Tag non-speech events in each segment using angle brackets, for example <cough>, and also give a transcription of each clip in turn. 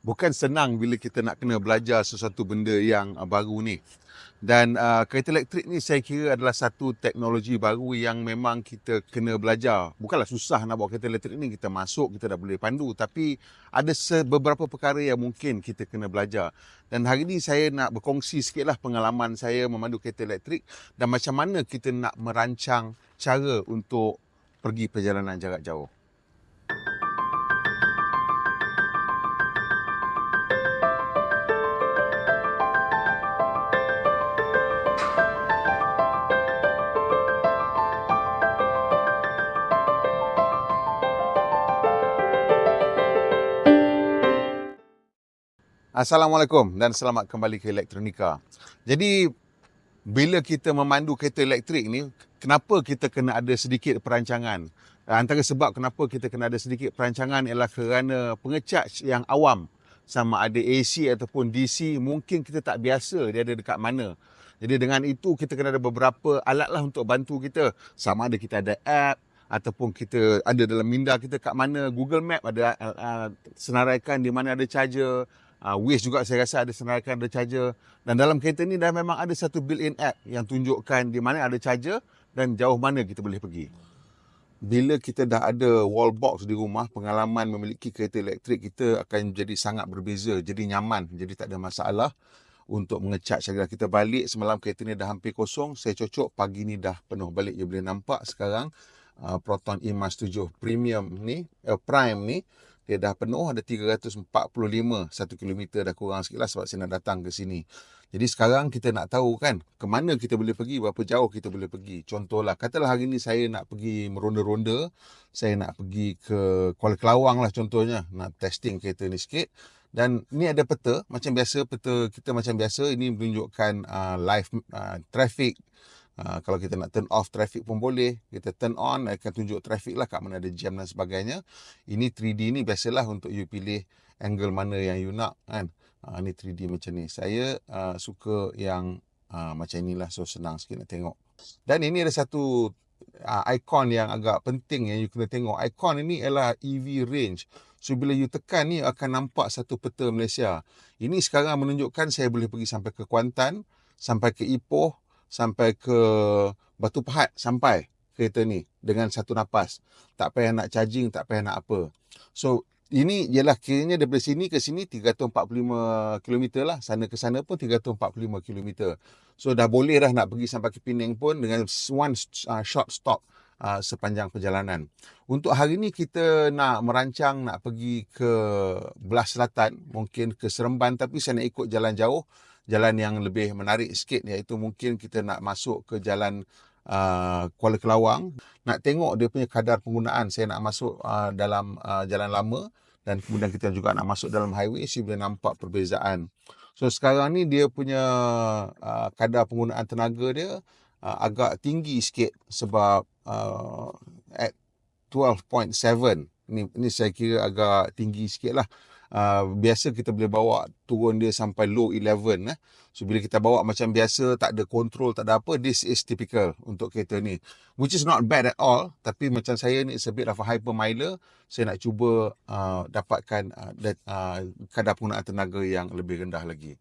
bukan senang bila kita nak kena belajar sesuatu benda yang uh, baru ni. Dan uh, kereta elektrik ni saya kira adalah satu teknologi baru yang memang kita kena belajar. Bukanlah susah nak bawa kereta elektrik ni, kita masuk, kita dah boleh pandu. Tapi ada beberapa perkara yang mungkin kita kena belajar. Dan hari ni saya nak berkongsi sikitlah pengalaman saya memandu kereta elektrik dan macam mana kita nak merancang cara untuk pergi perjalanan jarak jauh. Assalamualaikum dan selamat kembali ke Elektronika. Jadi bila kita memandu kereta elektrik ni, kenapa kita kena ada sedikit perancangan? Antara sebab kenapa kita kena ada sedikit perancangan ialah kerana pengecas yang awam sama ada AC ataupun DC mungkin kita tak biasa dia ada dekat mana. Jadi dengan itu kita kena ada beberapa alat lah untuk bantu kita. Sama ada kita ada app ataupun kita ada dalam minda kita kat mana Google Map ada uh, senaraikan di mana ada charger uh, Waze juga saya rasa ada senaraikan ada charger dan dalam kereta ni dah memang ada satu built-in app yang tunjukkan di mana ada charger dan jauh mana kita boleh pergi. Bila kita dah ada wall box di rumah, pengalaman memiliki kereta elektrik kita akan jadi sangat berbeza, jadi nyaman, jadi tak ada masalah untuk mengecat charger. Kita balik semalam kereta ni dah hampir kosong, saya cocok pagi ni dah penuh balik. Dia boleh nampak sekarang uh, Proton E-Mas 7 Premium ni, uh, Prime ni, dia dah penuh ada 345 satu kilometer dah kurang sikit lah sebab saya nak datang ke sini. Jadi sekarang kita nak tahu kan ke mana kita boleh pergi, berapa jauh kita boleh pergi. Contohlah, katalah hari ni saya nak pergi meronda-ronda, saya nak pergi ke Kuala Kelawang lah contohnya, nak testing kereta ni sikit. Dan ni ada peta, macam biasa peta kita macam biasa, ini menunjukkan uh, live uh, traffic, Ha, kalau kita nak turn off traffic pun boleh. Kita turn on, akan tunjuk traffic lah kat mana ada jam dan sebagainya. Ini 3D ni biasalah untuk you pilih angle mana yang you nak kan. Ha, ini 3D macam ni. Saya uh, suka yang uh, macam inilah. So senang sikit nak tengok. Dan ini ada satu uh, icon yang agak penting yang you kena tengok. Icon ini ialah EV range. So bila you tekan ni akan nampak satu peta Malaysia. Ini sekarang menunjukkan saya boleh pergi sampai ke Kuantan, sampai ke Ipoh, sampai ke Batu Pahat sampai kereta ni dengan satu nafas. Tak payah nak charging, tak payah nak apa. So, ini ialah kiranya daripada sini ke sini 345 km lah. Sana ke sana pun 345 km. So, dah boleh dah nak pergi sampai ke Penang pun dengan one uh, short stop uh, sepanjang perjalanan. Untuk hari ni kita nak merancang nak pergi ke belah selatan, mungkin ke Seremban tapi saya nak ikut jalan jauh jalan yang lebih menarik sikit iaitu mungkin kita nak masuk ke jalan uh, Kuala Kelawang. Nak tengok dia punya kadar penggunaan saya nak masuk uh, dalam uh, jalan lama dan kemudian kita juga nak masuk dalam highway saya boleh nampak perbezaan. So sekarang ni dia punya uh, kadar penggunaan tenaga dia uh, agak tinggi sikit sebab uh, at 12.7 ini, ini saya kira agak tinggi sikit lah uh, biasa kita boleh bawa turun dia sampai low 11 eh. So bila kita bawa macam biasa tak ada control tak ada apa this is typical untuk kereta ni which is not bad at all tapi macam saya ni is a bit of a hyper miler saya nak cuba uh, dapatkan uh, that, uh, kadar penggunaan tenaga yang lebih rendah lagi.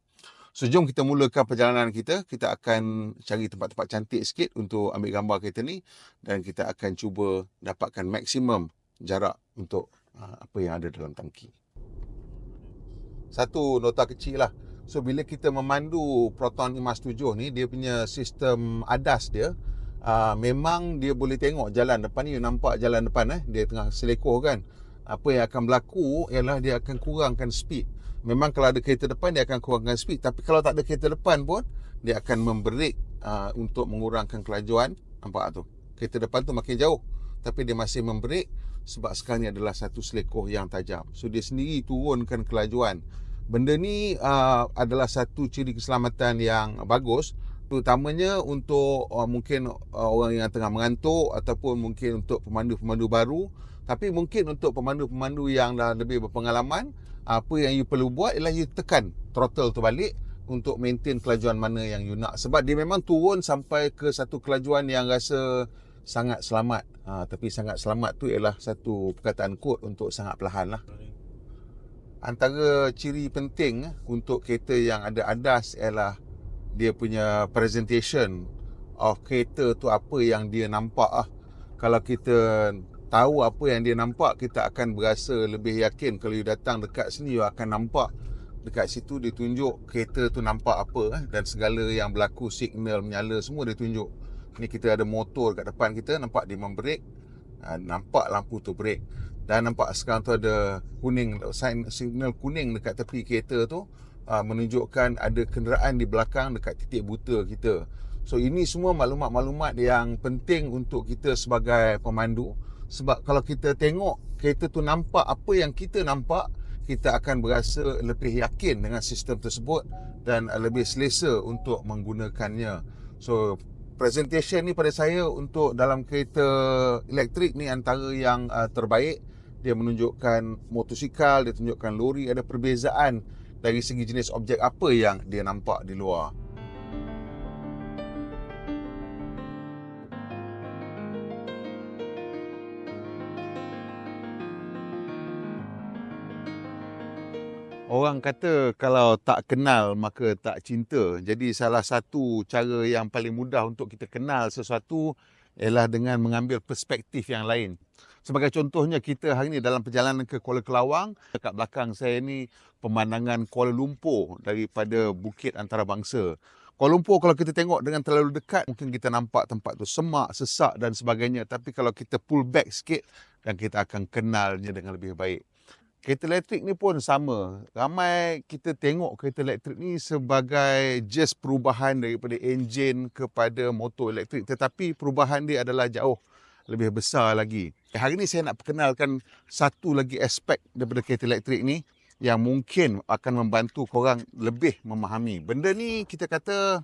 So jom kita mulakan perjalanan kita. Kita akan cari tempat-tempat cantik sikit untuk ambil gambar kereta ni dan kita akan cuba dapatkan maksimum jarak untuk apa yang ada dalam tangki. Satu nota kecil lah. So bila kita memandu Proton 507 ni, dia punya sistem ADAS dia, uh, memang dia boleh tengok jalan depan ni, nampak jalan depan eh, dia tengah selekoh kan. Apa yang akan berlaku ialah dia akan kurangkan speed. Memang kalau ada kereta depan dia akan kurangkan speed. Tapi kalau tak ada kereta depan pun, dia akan membreak uh, untuk mengurangkan kelajuan. Nampak tu? Kereta depan tu makin jauh. Tapi dia masih membreak sebab sekarang ni adalah satu selekoh yang tajam. So dia sendiri turunkan kelajuan. Benda ni uh, adalah satu ciri keselamatan yang bagus terutamanya untuk uh, mungkin uh, orang yang tengah mengantuk ataupun mungkin untuk pemandu-pemandu baru tapi mungkin untuk pemandu-pemandu yang dah lebih berpengalaman apa yang you perlu buat ialah you tekan throttle tu balik untuk maintain kelajuan mana yang you nak sebab dia memang turun sampai ke satu kelajuan yang rasa sangat selamat. Ha, tapi sangat selamat tu ialah satu perkataan kod untuk sangat perlahan lah. antara ciri penting eh, untuk kereta yang ada ADAS ialah dia punya presentation of kereta tu apa yang dia nampak ah. Kalau kita tahu apa yang dia nampak, kita akan berasa lebih yakin kalau you datang dekat sini you akan nampak dekat situ dia tunjuk kereta tu nampak apa eh, dan segala yang berlaku signal menyala semua dia tunjuk. Ni kita ada motor kat depan kita nampak dia. Ha, nampak lampu tu break dan nampak sekarang tu ada kuning sign signal kuning dekat tepi kereta tu uh, menunjukkan ada kenderaan di belakang dekat titik buta kita. So ini semua maklumat-maklumat yang penting untuk kita sebagai pemandu sebab kalau kita tengok kereta tu nampak apa yang kita nampak kita akan berasa lebih yakin dengan sistem tersebut dan lebih selesa untuk menggunakannya. So presentation ni pada saya untuk dalam kereta elektrik ni antara yang uh, terbaik dia menunjukkan motosikal, dia tunjukkan lori, ada perbezaan dari segi jenis objek apa yang dia nampak di luar. Orang kata kalau tak kenal maka tak cinta. Jadi salah satu cara yang paling mudah untuk kita kenal sesuatu ialah dengan mengambil perspektif yang lain. Sebagai contohnya kita hari ini dalam perjalanan ke Kuala Kelawang, dekat belakang saya ni pemandangan Kuala Lumpur daripada Bukit Antarabangsa. Kuala Lumpur kalau kita tengok dengan terlalu dekat, mungkin kita nampak tempat tu semak, sesak dan sebagainya. Tapi kalau kita pull back sikit dan kita akan kenalnya dengan lebih baik. Kereta elektrik ni pun sama. Ramai kita tengok kereta elektrik ni sebagai just perubahan daripada enjin kepada motor elektrik. Tetapi perubahan dia adalah jauh lebih besar lagi. Hari ini saya nak perkenalkan satu lagi aspek daripada kereta elektrik ni yang mungkin akan membantu korang lebih memahami. Benda ni kita kata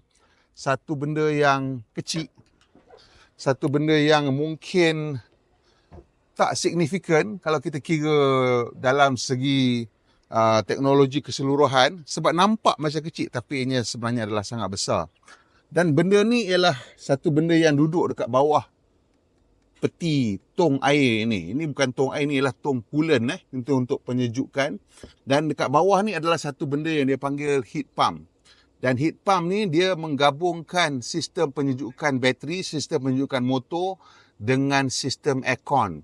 satu benda yang kecil, satu benda yang mungkin tak signifikan kalau kita kira dalam segi uh, teknologi keseluruhan sebab nampak macam kecil tapi ini sebenarnya adalah sangat besar. Dan benda ni ialah satu benda yang duduk dekat bawah peti tong air ni. Ini bukan tong air ni ialah tong coolant eh untuk untuk penyejukkan dan dekat bawah ni adalah satu benda yang dia panggil heat pump. Dan heat pump ni dia menggabungkan sistem penyejukan bateri, sistem penyejukan motor dengan sistem aircon.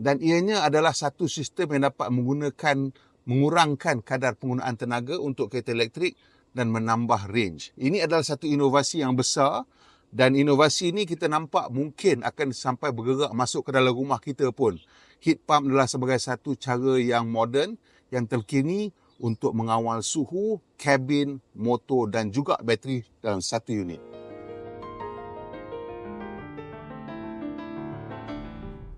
Dan ianya adalah satu sistem yang dapat menggunakan mengurangkan kadar penggunaan tenaga untuk kereta elektrik dan menambah range. Ini adalah satu inovasi yang besar dan inovasi ini kita nampak mungkin akan sampai bergerak masuk ke dalam rumah kita pun. Heat pump adalah sebagai satu cara yang moden, yang terkini untuk mengawal suhu, kabin, motor dan juga bateri dalam satu unit.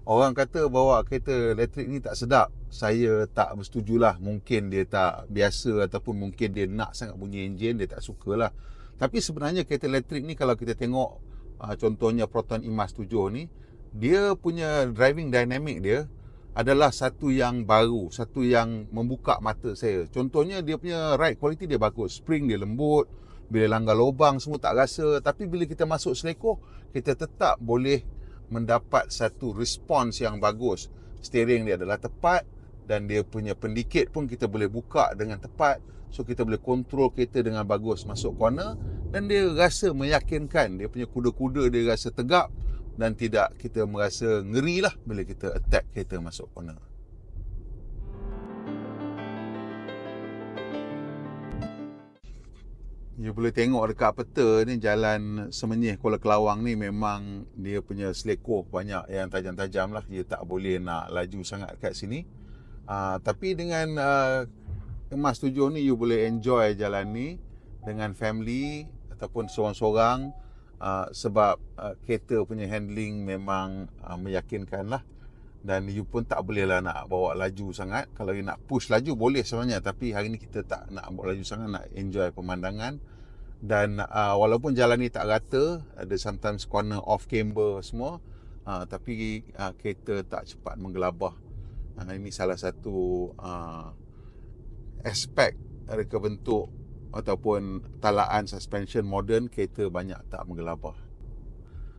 Orang kata bahawa kereta elektrik ni tak sedap. Saya tak bersetujulah. Mungkin dia tak biasa ataupun mungkin dia nak sangat bunyi enjin, dia tak sukalah. Tapi sebenarnya kereta elektrik ni kalau kita tengok uh, contohnya Proton Imas 7 ni, dia punya driving dynamic dia adalah satu yang baru, satu yang membuka mata saya. Contohnya dia punya ride quality dia bagus, spring dia lembut, bila langgar lubang semua tak rasa, tapi bila kita masuk selekoh, kita tetap boleh mendapat satu respons yang bagus. Steering dia adalah tepat dan dia punya pendikit pun kita boleh buka dengan tepat. So kita boleh kontrol kereta dengan bagus masuk corner dan dia rasa meyakinkan dia punya kuda-kuda dia rasa tegak dan tidak kita merasa ngeri lah bila kita attack kereta masuk corner. You boleh tengok dekat peta ni jalan Semenyih Kuala Kelawang ni memang dia punya selekoh banyak yang tajam-tajam lah. Dia tak boleh nak laju sangat kat sini. Uh, tapi dengan uh, Emas 7 ni you boleh enjoy jalan ni dengan family ataupun seorang-seorang. Uh, sebab uh, kereta punya handling memang uh, meyakinkan lah. Dan you pun tak boleh lah nak bawa laju sangat. Kalau you nak push laju boleh sebenarnya. Tapi hari ni kita tak nak bawa laju sangat nak enjoy pemandangan dan uh, walaupun jalan ni tak rata ada sometimes corner off camber semua uh, tapi uh, kereta tak cepat menggelabah uh, ini salah satu uh, aspek reka bentuk ataupun talaan suspension moden kereta banyak tak menggelabah.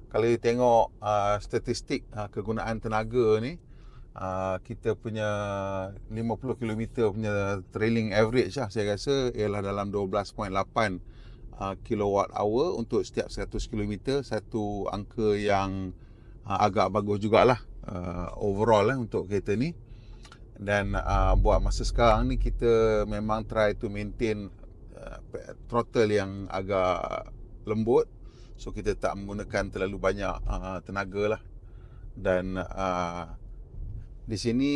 Kalau you tengok uh, statistik uh, kegunaan tenaga ni uh, kita punya 50 km punya trailing average lah saya rasa ialah dalam 12.8 uh, kilowatt hour untuk setiap 100 km satu angka yang uh, agak bagus jugalah uh, overall lah untuk kereta ni. Dan uh, buat masa sekarang ni kita memang try to maintain uh, throttle yang agak lembut. So kita tak menggunakan terlalu banyak uh, tenaga lah. Dan uh, di sini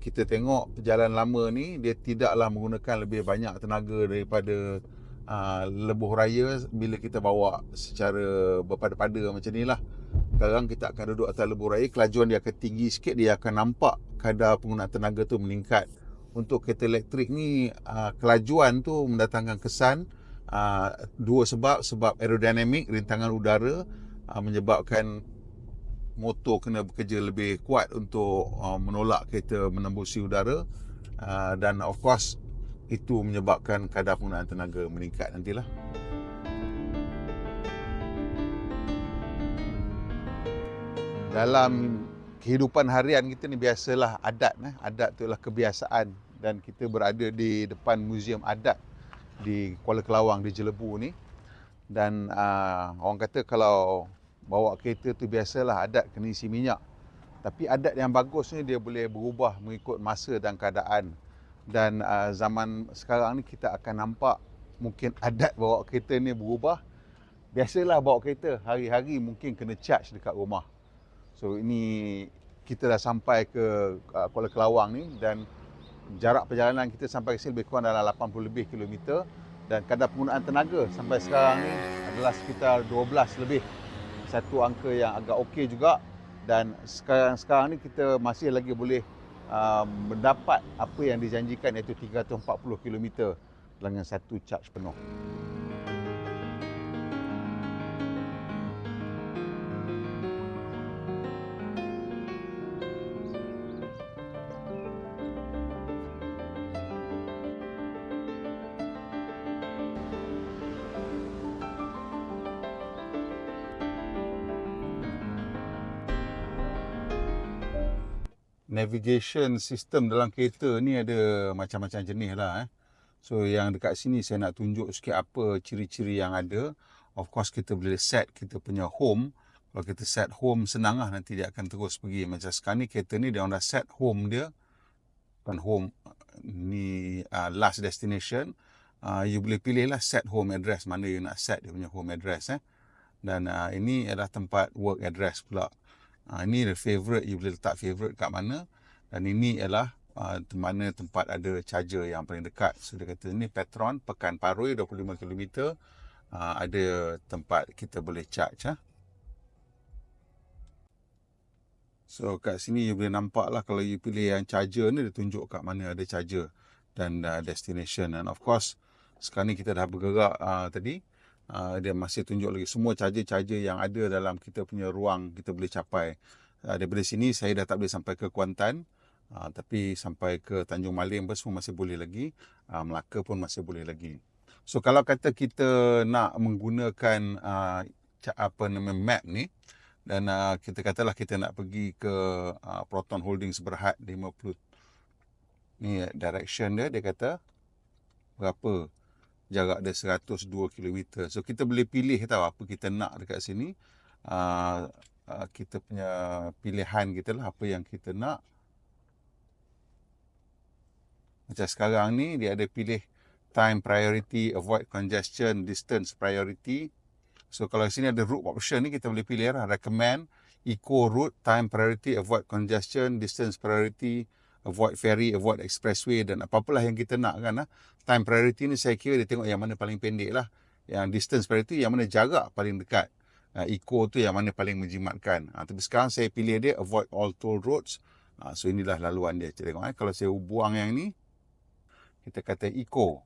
kita tengok perjalanan lama ni dia tidaklah menggunakan lebih banyak tenaga daripada uh, lebuh raya bila kita bawa secara berpada-pada macam ni lah. Sekarang kita akan duduk atas lebuh raya kelajuan dia akan tinggi sikit dia akan nampak kadar penggunaan tenaga tu meningkat. Untuk kereta elektrik ni uh, kelajuan tu mendatangkan kesan uh, dua sebab sebab aerodinamik rintangan udara uh, menyebabkan motor kena bekerja lebih kuat untuk uh, menolak kereta menembusi udara. Uh, dan of course itu menyebabkan kadar penggunaan tenaga meningkat nantilah. Dalam kehidupan harian kita ni biasalah adat eh. adat tu adalah kebiasaan dan kita berada di depan muzium adat di Kuala Kelawang di Jelebu ni dan uh, orang kata kalau bawa kereta tu biasalah adat kena isi minyak. Tapi adat yang bagus ni dia boleh berubah mengikut masa dan keadaan. Dan uh, zaman sekarang ni kita akan nampak mungkin adat bawa kereta ni berubah. Biasalah bawa kereta hari-hari mungkin kena charge dekat rumah. So ini kita dah sampai ke uh, Kuala Kelawang ni dan jarak perjalanan kita sampai ke sini lebih kurang dalam 80 lebih kilometer dan kadar penggunaan tenaga sampai sekarang ni adalah sekitar 12 lebih satu angka yang agak okey juga dan sekarang-sekarang ni kita masih lagi boleh uh, mendapat apa yang dijanjikan iaitu 340 km dengan satu charge penuh. Navigation system dalam kereta ni ada macam-macam jenis lah eh. So yang dekat sini saya nak tunjuk sikit apa ciri-ciri yang ada. Of course kita boleh set kita punya home. Kalau kita set home senang lah nanti dia akan terus pergi. Macam sekarang ni kereta ni dia dah set home dia. Bukan home ni uh, last destination. Uh, you boleh pilih lah set home address mana you nak set dia punya home address eh. Dan uh, ini adalah tempat work address pula. Ha, ini favorite, you boleh letak favorite kat mana. Dan ini ialah uh, mana tempat ada charger yang paling dekat. So dia kata ni Petron, Pekan Parui 25 km. Uh, ada tempat kita boleh charge. Ha? So kat sini you boleh nampak lah kalau you pilih yang charger ni dia tunjuk kat mana ada charger dan uh, destination. And of course sekarang ni kita dah bergerak uh, tadi uh, dia masih tunjuk lagi semua charger-charger yang ada dalam kita punya ruang kita boleh capai. Uh, daripada sini saya dah tak boleh sampai ke Kuantan. Uh, tapi sampai ke Tanjung Malim pun semua masih boleh lagi. Uh, Melaka pun masih boleh lagi. So kalau kata kita nak menggunakan uh, apa nama map ni dan uh, kita katalah kita nak pergi ke uh, Proton Holdings Berhad 50 ni direction dia dia kata berapa jarak dia 102 km. So kita boleh pilih tahu apa kita nak dekat sini. Uh, uh, kita punya pilihan kita lah apa yang kita nak. Macam sekarang ni dia ada pilih time priority, avoid congestion, distance priority. So kalau sini ada route option ni kita boleh pilih lah. Recommend, eco route, time priority, avoid congestion, distance priority, avoid ferry, avoid expressway dan apa-apalah yang kita nak kan. Ha? Time priority ni saya kira dia tengok yang mana paling pendek lah. Yang distance priority yang mana jarak paling dekat. Uh, eco tu yang mana paling menjimatkan. Uh, tapi sekarang saya pilih dia avoid all toll roads. So inilah laluan dia. Kita tengok eh. Kalau saya buang yang ni, kita kata eco.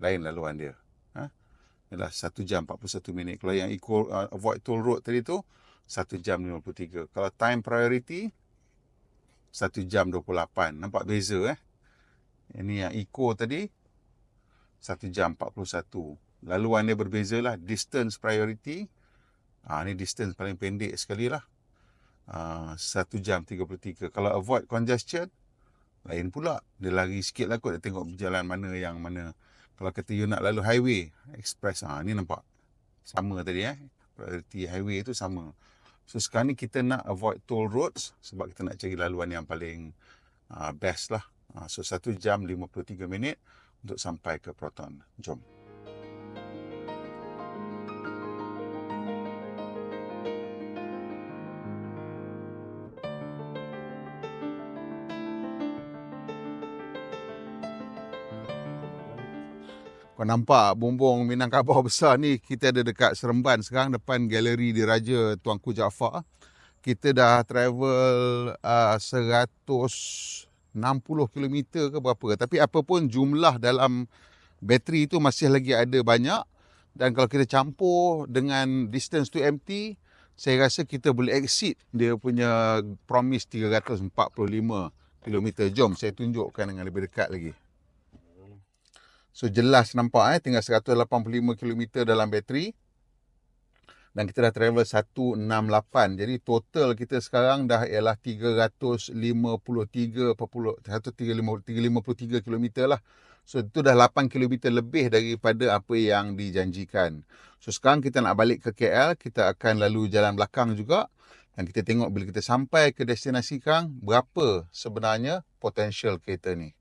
Lain laluan dia. Ha? Ialah 1 jam 41 minit. Kalau yang eco avoid toll road tadi tu, 1 jam 53. Kalau time priority, 1 jam 28. Nampak beza eh. Ini yang eco tadi 1 jam 41. Laluan dia berbeza lah. Distance priority. Ha, ni distance paling pendek sekali lah. uh, 1 jam 33. Kalau avoid congestion, lain pula. Dia lari sikit lah kot, dia tengok jalan mana yang mana. Kalau kata you nak lalu highway, express, ah ni nampak. Sama tadi eh. Priority highway tu sama. So sekarang ni kita nak avoid toll roads sebab kita nak cari laluan yang paling uh, best lah. Uh, so 1 jam 53 minit untuk sampai ke Proton. Jom. Kau nampak bumbung Minangkabau <laughs> besar ni kita ada dekat Seremban sekarang depan galeri diraja Tuanku Jaafar. Kita dah travel uh, 160 km ke berapa. Tapi apa pun jumlah dalam bateri tu masih lagi ada banyak. Dan kalau kita campur dengan distance to empty, saya rasa kita boleh exceed dia punya promise 345 km. Jom saya tunjukkan dengan lebih dekat lagi. So jelas nampak eh tinggal 185 km dalam bateri. Dan kita dah travel 168. Jadi total kita sekarang dah ialah 353 153 km lah. So itu dah 8 km lebih daripada apa yang dijanjikan. So sekarang kita nak balik ke KL, kita akan lalu jalan belakang juga. Dan kita tengok bila kita sampai ke destinasi kang, berapa sebenarnya potensial kereta ni.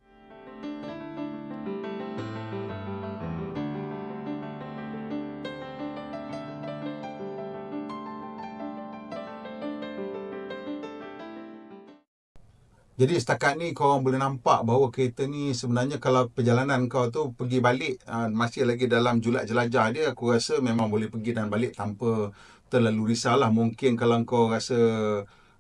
Jadi setakat ni kau orang boleh nampak bahawa kereta ni sebenarnya kalau perjalanan kau tu pergi balik uh, masih lagi dalam julat jelajah dia aku rasa memang boleh pergi dan balik tanpa terlalu risau lah. Mungkin kalau kau rasa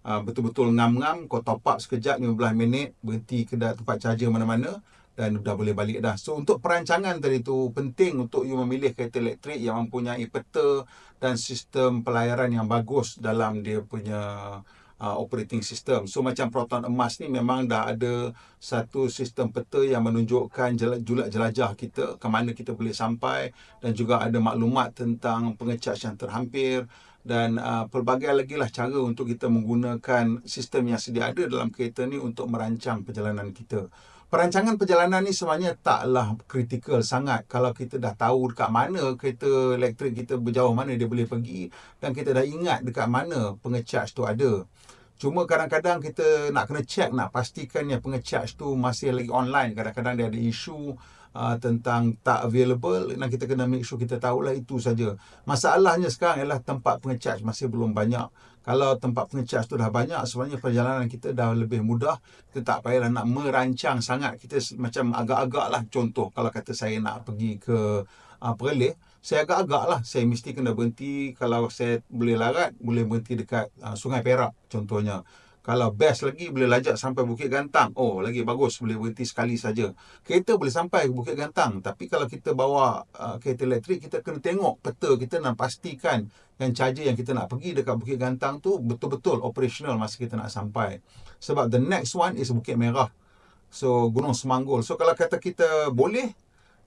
uh, betul-betul ngam-ngam kau top up sekejap 15 minit berhenti ke tempat charger mana-mana dan dah boleh balik dah. So untuk perancangan tadi tu penting untuk you memilih kereta elektrik yang mempunyai peta dan sistem pelayaran yang bagus dalam dia punya uh, operating system. So macam Proton Emas ni memang dah ada satu sistem peta yang menunjukkan julat jelajah kita ke mana kita boleh sampai dan juga ada maklumat tentang pengecas yang terhampir dan uh, pelbagai lagi lah cara untuk kita menggunakan sistem yang sedia ada dalam kereta ni untuk merancang perjalanan kita. Perancangan perjalanan ni sebenarnya taklah kritikal sangat kalau kita dah tahu dekat mana kereta elektrik kita berjauh mana dia boleh pergi dan kita dah ingat dekat mana pengecharge tu ada. Cuma kadang-kadang kita nak kena check nak pastikan yang pengecharge tu masih lagi online. Kadang-kadang dia ada isu uh, tentang tak available dan kita kena make sure kita tahulah itu saja. Masalahnya sekarang ialah tempat pengecharge masih belum banyak. Kalau tempat pengecas tu dah banyak sebenarnya perjalanan kita dah lebih mudah. Kita tak payahlah nak merancang sangat. Kita macam agak-agak lah contoh. Kalau kata saya nak pergi ke uh, Perlis saya agak-agak lah saya mesti kena berhenti. Kalau saya boleh larat boleh berhenti dekat uh, Sungai Perak contohnya kalau best lagi boleh lajak sampai Bukit Gantang. Oh, lagi bagus boleh berhenti sekali saja. Kereta boleh sampai ke Bukit Gantang, tapi kalau kita bawa uh, kereta elektrik kita kena tengok peta kita dan pastikan yang charger yang kita nak pergi dekat Bukit Gantang tu betul-betul operational masa kita nak sampai. Sebab the next one is Bukit Merah. So Gunung Semanggol. So kalau kata kita boleh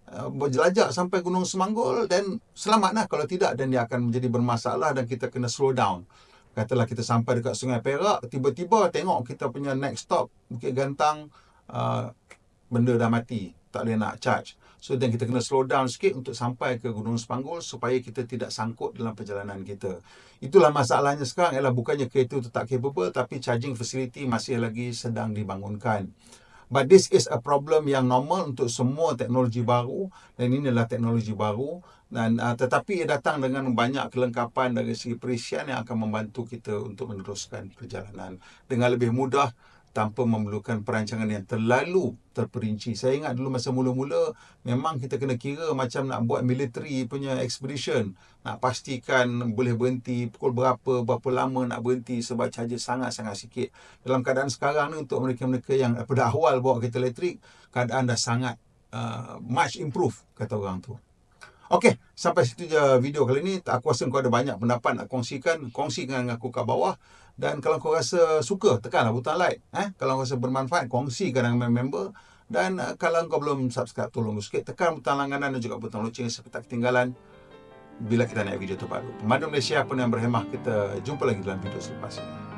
uh, berjelajah sampai Gunung Semanggol dan selamatlah kalau tidak dan dia akan menjadi bermasalah dan kita kena slow down katalah kita sampai dekat Sungai Perak, tiba-tiba tengok kita punya next stop Bukit Gantang, uh, benda dah mati, tak boleh nak charge. So then kita kena slow down sikit untuk sampai ke Gunung Sepanggul supaya kita tidak sangkut dalam perjalanan kita. Itulah masalahnya sekarang ialah bukannya kereta itu tak capable tapi charging facility masih lagi sedang dibangunkan. But this is a problem yang normal untuk semua teknologi baru dan ini adalah teknologi baru dan uh, tetapi ia datang dengan banyak kelengkapan dari segi perisian yang akan membantu kita untuk meneruskan perjalanan dengan lebih mudah tanpa memerlukan perancangan yang terlalu terperinci. Saya ingat dulu masa mula-mula memang kita kena kira macam nak buat military punya expedition. Nak pastikan boleh berhenti pukul berapa, berapa lama nak berhenti sebab charger sangat-sangat sikit. Dalam keadaan sekarang ni untuk mereka-mereka yang pada <laughs> awal bawa kereta elektrik, keadaan dah sangat uh, much improve kata orang tu. Okey, sampai situ je video kali ni. Aku rasa kau ada banyak pendapat nak kongsikan. Kongsikan dengan aku kat bawah. Dan kalau kau rasa suka, tekanlah butang like. Eh? Kalau kau rasa bermanfaat, kongsikan dengan member. Dan uh, kalau kau belum subscribe, tolong sikit. Tekan butang langganan dan juga butang loceng supaya tak ketinggalan bila kita naik video terbaru. Pemandu Malaysia pun yang berhemah. Kita jumpa lagi dalam video selepas ini.